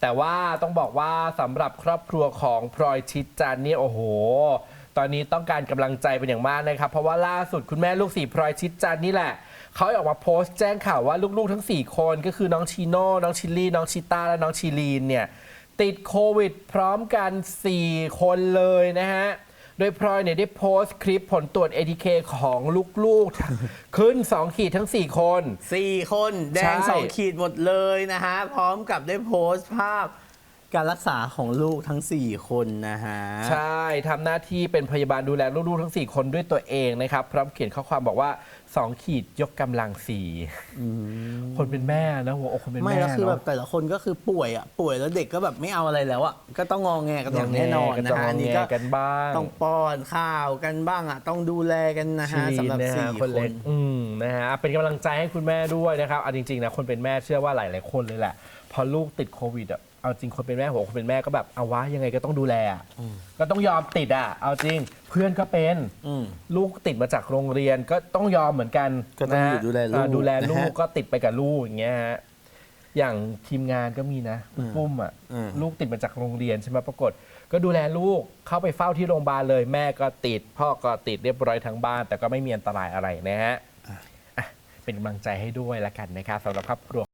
แต่ว่าต้องบอกว่าสำหรับครอบครัวของพลอยชิดจันทร์เนี่ยโอ้โห ตอนนี้ต้องการกำลังใจเป็นอย่างมากนะครับ เพราะว่าล่าสุดคุณแม่ลูกสี่พลอยชิดจันทร์นี่แหละเขาออกมาโพสต์แจ้งข่าวว่าลูกๆทั้ง 4 คนก็คือน้องชีโน่น้องชิลลี่น้องชิต้าและน้องชิลีนเนี่ยติดโควิดพร้อมกัน 4 คนเลยนะฮะ โดยพลอยเนี่ยได้โพสต์คลิปผลตรวจ ATK ของลูกๆ ขึ้น 2 ขีดทั้ง 4 คน สี่คนแดงใช่ สองขีดหมดเลยนะฮะ พร้อมกับได้โพสต์ภาพ การรักษาของลูกทั้ง 4 คนนะฮะ ใช่ทำหน้าที่เป็นพยาบาลดูแลลูกๆทั้ง 4 คนด้วยตัวเองนะครับ พร้อมเขียนข้อความบอกว่า 2 ขีดยกกำลังสี่คนเป็นแม่นะหัวอกคนเป็นไม่แม่แล้วคือเนแบอะบแต่ละคนก็คือป่วยอะป่วยแล้วเด็กก็แบบไม่เอาอะไรแล้วอะก็ต้องงอแงกันอย่างแน่นอนก็นะจะฮะงออันแงนี้ก็กันบ้างต้องป้อนข้าวกันบ้างอะต้องดูแลกันนะฮะสำหรับนะฮะสี่คคนนเล็กอืมนะฮะเป็นกำลังใจให้คุณแม่ด้วยนะครับเอาจริงๆนะคนเป็นแม่เชื่อว่าหลายๆคนเลยแหละ พอลูกติดโควิดอะ เอาจริงคนเป็นแม่หัวอกคนเป็นแม่ก็แบบเอาวะยังไงก็ต้องดูแลอะก็ต้องยอมติดอะ เอาจริงเพื่อนก็เป็นอืมลูกติดมาจากโรงเรียนก็ต้องยอมเหมือนกันก็ต้องนะฮะอยู่ดูแลลูกอ่าดูแลลูนะกฮะก็ติดไปกับลูกอย่างเงี้ยฮะอย่างทีมงานก็มีนะคุณปุ้มอะอืม ลูกติดมาจากโรงเรียนใช่ไหมปรากฏ ก็ดูแลลูกเข้าไปเฝ้าที่โรงพยาบาลเลย แม่ก็ติด พ่อก็ติดเรียบร้อยทั้งบ้าน แต่ก็ไม่มีอันตรายอะไรนะฮะอะเป็นกำลังใจให้ด้วยละกันนะครับสำหรับครอบครัว